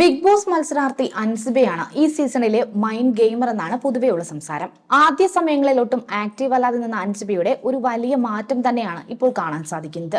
Big boss മത്സരാർത്ഥി അൻസിബയാണ് ഈ സീസണിലെ മൈൻഡ് ഗെയിമർ എന്നാണ് പൊതുവെയുള്ള സംസാരം. ആദ്യ സമയങ്ങളിലോട്ടും ആക്റ്റീവ് അല്ലാതെ നിന്ന അൻസിബയുടെ ഒരു വലിയ മാറ്റം തന്നെയാണ് ഇപ്പോൾ കാണാൻ സാധിക്കുന്നത്.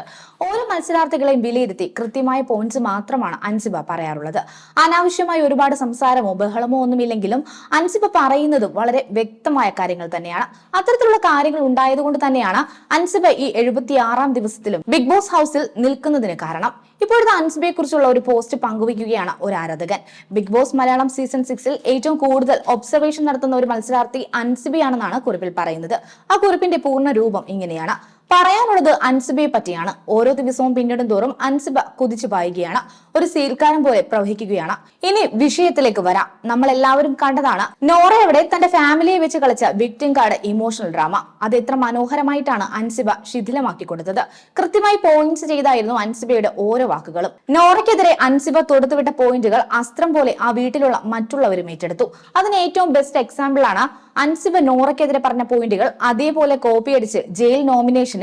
ഓരോ മത്സരാർത്ഥികളെയും വിലയിരുത്തി കൃത്യമായ പോയിന്റ്സ് മാത്രമാണ് അൻസിബ പറയാറുള്ളത്. അനാവശ്യമായി ഒരുപാട് സംസാരമോ ബഹളമോ ഒന്നുമില്ലെങ്കിലും അൻസിബ പറയുന്നതും വളരെ വ്യക്തമായ കാര്യങ്ങൾ തന്നെയാണ്. അത്തരത്തിലുള്ള കാര്യങ്ങൾ ഉണ്ടായതുകൊണ്ട് തന്നെയാണ് അൻസിബ ഈ എഴുപത്തിയാറാം ദിവസത്തിലും ബിഗ് ബോസ് ഹൗസിൽ നിൽക്കുന്നതിന് കാരണം. ഇപ്പോഴത്തെ അൻസിബയെ കുറിച്ചുള്ള ഒരു പോസ്റ്റ് പങ്കുവയ്ക്കുകയാണ് ഒരു ആരാധകൻ. ബിഗ് ബോസ് മലയാളം സീസൺ സിക്സിൽ ഏറ്റവും കൂടുതൽ ഒബ്സർവേഷൻ നടത്തുന്ന ഒരു മത്സരാർത്ഥി അൻസിബയാണെന്നാണ് കുറിപ്പിൽ പറയുന്നത്. ആ കുറിപ്പിന്റെ പൂർണ രൂപം ഇങ്ങനെയാണ്. പറയാനുള്ളത് അൻസിബയെ പറ്റിയാണ്. ഓരോ ദിവസവും പിന്നിടും തോറും അൻസിബ കുതിച്ചു പായുകയാണ്. ഒരു സീൽക്കാരൻ പോലെ പ്രവഹിക്കുകയാണ്. ഇനി വിഷയത്തിലേക്ക് വരാം. നമ്മൾ എല്ലാവരും കണ്ടതാണ് നോറ എവിടെ തന്റെ ഫാമിലിയെ വെച്ച് കളിച്ച വിക്ടിം കാർഡ് ഇമോഷണൽ ഡ്രാമ അത് എത്ര മനോഹരമായിട്ടാണ് അൻസിബ ശിഥിലമാക്കി കൊടുത്തത്. കൃത്യമായി പോയിന്റ്സ് ചെയ്തായിരുന്നു അൻസിബയുടെ ഓരോ വാക്കുകളും. നോറയ്ക്കെതിരെ അൻസിബ തൊടുത്തുവിട്ട പോയിന്റുകൾ അസ്ത്രം പോലെ ആ വീട്ടിലുള്ള മറ്റുള്ളവരും ഏറ്റെടുത്തു. അതിന് ഏറ്റവും ബെസ്റ്റ് എക്സാമ്പിൾ ആണ് അൻസിബ നോറയ്ക്കെതിരെ പറഞ്ഞ പോയിന്റുകൾ അതേപോലെ കോപ്പി അടിച്ച് ജയിൽ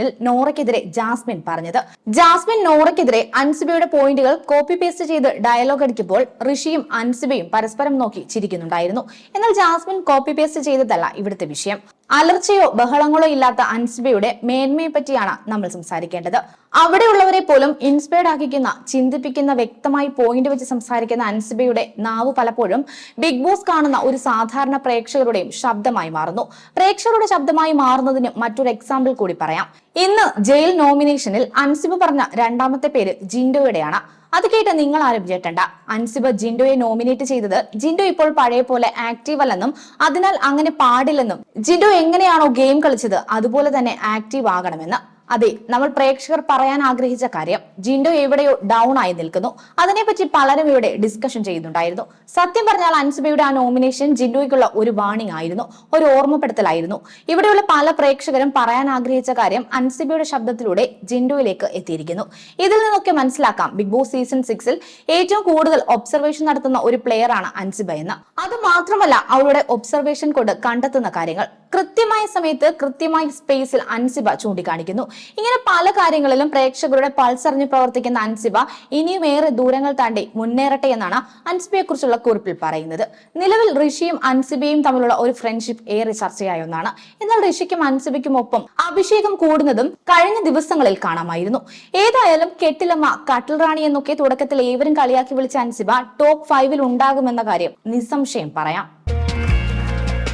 നോമിനേഷനിൽ നോറയ്ക്കെതിരെ ജാസ്മിൻ പറഞ്ഞത്. ജാസ്മിൻ നോറയ്ക്കെതിരെ അൻസിബയുടെ പോയിന്റുകൾ കോപ്പി പേസ്റ്റ് ചെയ്ത് ഡയലോഗ് അടിക്കുമ്പോൾ ഋഷിയും അൻസിബയും പരസ്പരം നോക്കി ചിരിക്കുന്നുണ്ടായിരുന്നു. എന്നാൽ ജാസ്മിൻ കോപ്പി പേസ്റ്റ് ചെയ്തതല്ല ഇവിടുത്തെ വിഷയം. അലർച്ചയോ ബഹളങ്ങളോ ഇല്ലാത്ത അൻസിബയുടെ മേന്മയെ പറ്റിയാണ് നമ്മൾ സംസാരിക്കേണ്ടത്. അവിടെയുള്ളവരെ പോലും ഇൻസ്പയർഡ് ആക്കിക്കുന്ന ചിന്തിപ്പിക്കുന്ന വ്യക്തമായി പോയിന്റ് വെച്ച് സംസാരിക്കുന്ന അൻസിബയുടെ നാവ് പലപ്പോഴും ബിഗ് ബോസ് കാണുന്ന ഒരു സാധാരണ പ്രേക്ഷകരുടെയും ശബ്ദമായി മാറുന്നു. പ്രേക്ഷകരുടെ ശബ്ദമായി മാറുന്നതിന് മറ്റൊരു എക്സാമ്പിൾ കൂടി പറയാം. ഇന്ന് ജയിൽ നോമിനേഷനിൽ അൻസിബ പറഞ്ഞ രണ്ടാമത്തെ പേര് ജിൻഡോയുടെയാണ്. അത് കേട്ട് നിങ്ങൾ ആരും ഞെട്ടണ്ട. അൻസിബ ജിൻഡോയെ നോമിനേറ്റ് ചെയ്തത് ജിൻഡോ ഇപ്പോൾ പഴയ പോലെ ആക്റ്റീവ് അല്ലെന്നും അതിനാൽ അങ്ങനെ പാടില്ലെന്നും. ജിൻഡോ എങ്ങനെയാണോ ഗെയിം കളിച്ചത് അതുപോലെ തന്നെ ആക്റ്റീവ് ആകണമെന്ന്. അതെ നമ്മൾ പ്രേക്ഷകർ പറയാൻ ആഗ്രഹിച്ച കാര്യം ജിൻഡോ എവിടെയോ ഡൗൺ ആയി നിൽക്കുന്നു. അതിനെപ്പറ്റി പലരും ഇവിടെ ഡിസ്കഷൻ ചെയ്യുന്നുണ്ടായിരുന്നു. സത്യം പറഞ്ഞാൽ അൻസുബയുടെ ആ നോമിനേഷൻ ജിൻഡോയ്ക്കുള്ള ഒരു വാണിംഗ് ആയിരുന്നു ഒരു ഓർമ്മപ്പെടുത്തലായിരുന്നു. ഇവിടെയുള്ള പല പ്രേക്ഷകരും പറയാൻ ആഗ്രഹിച്ച കാര്യം അൻസിബയുടെ ശബ്ദത്തിലൂടെ ജിൻഡോയിലേക്ക് എത്തിയിരിക്കുന്നു. ഇതിൽ നിന്നൊക്കെ മനസ്സിലാക്കാം ബിഗ് ബോസ് സീസൺ സിക്സിൽ ഏറ്റവും കൂടുതൽ ഒബ്സർവേഷൻ നടത്തുന്ന ഒരു പ്ലെയർ ആണ് അൻസിബ എന്ന്. അത് മാത്രമല്ല അവളുടെ ഒബ്സർവേഷൻ കൊണ്ട് കണ്ടെത്തുന്ന കാര്യങ്ങൾ. കൃത്യമായ സമയത്ത് കൃത്യമായ സ്പേസിൽ അൻസിബ ചൂണ്ടിക്കാണിക്കുന്നു. ഇങ്ങനെ പല കാര്യങ്ങളിലും പ്രേക്ഷകരുടെ പൾസറിഞ്ഞ് പ്രവർത്തിക്കുന്ന അൻസിബ ഇനിയും ഏറെ ദൂരങ്ങൾ താണ്ടി മുന്നേറട്ടെ എന്നാണ് അൻസിബയെ കുറിച്ചുള്ള കുറിപ്പിൽ പറയുന്നത്. നിലവിൽ ഋഷിയും അൻസിബയും തമ്മിലുള്ള ഒരു ഫ്രണ്ട്ഷിപ്പ് ഏറെ ചർച്ചയായ ഒന്നാണ്. എന്നാൽ ഋഷിക്കും അൻസിബയ്ക്കും ഒപ്പം അഭിഷേകം കൂടുന്നതും കഴിഞ്ഞ ദിവസങ്ങളിൽ കാണാമായിരുന്നു. ഏതായാലും കെട്ടിലമ്മ കട്ടിൽ റാണി എന്നൊക്കെ തുടക്കത്തിൽ ഏവരും കളിയാക്കി വിളിച്ച അൻസിബ ടോപ്പ് ഫൈവിൽ ഉണ്ടാകുമെന്ന കാര്യം നിസ്സംശയം പറയാം.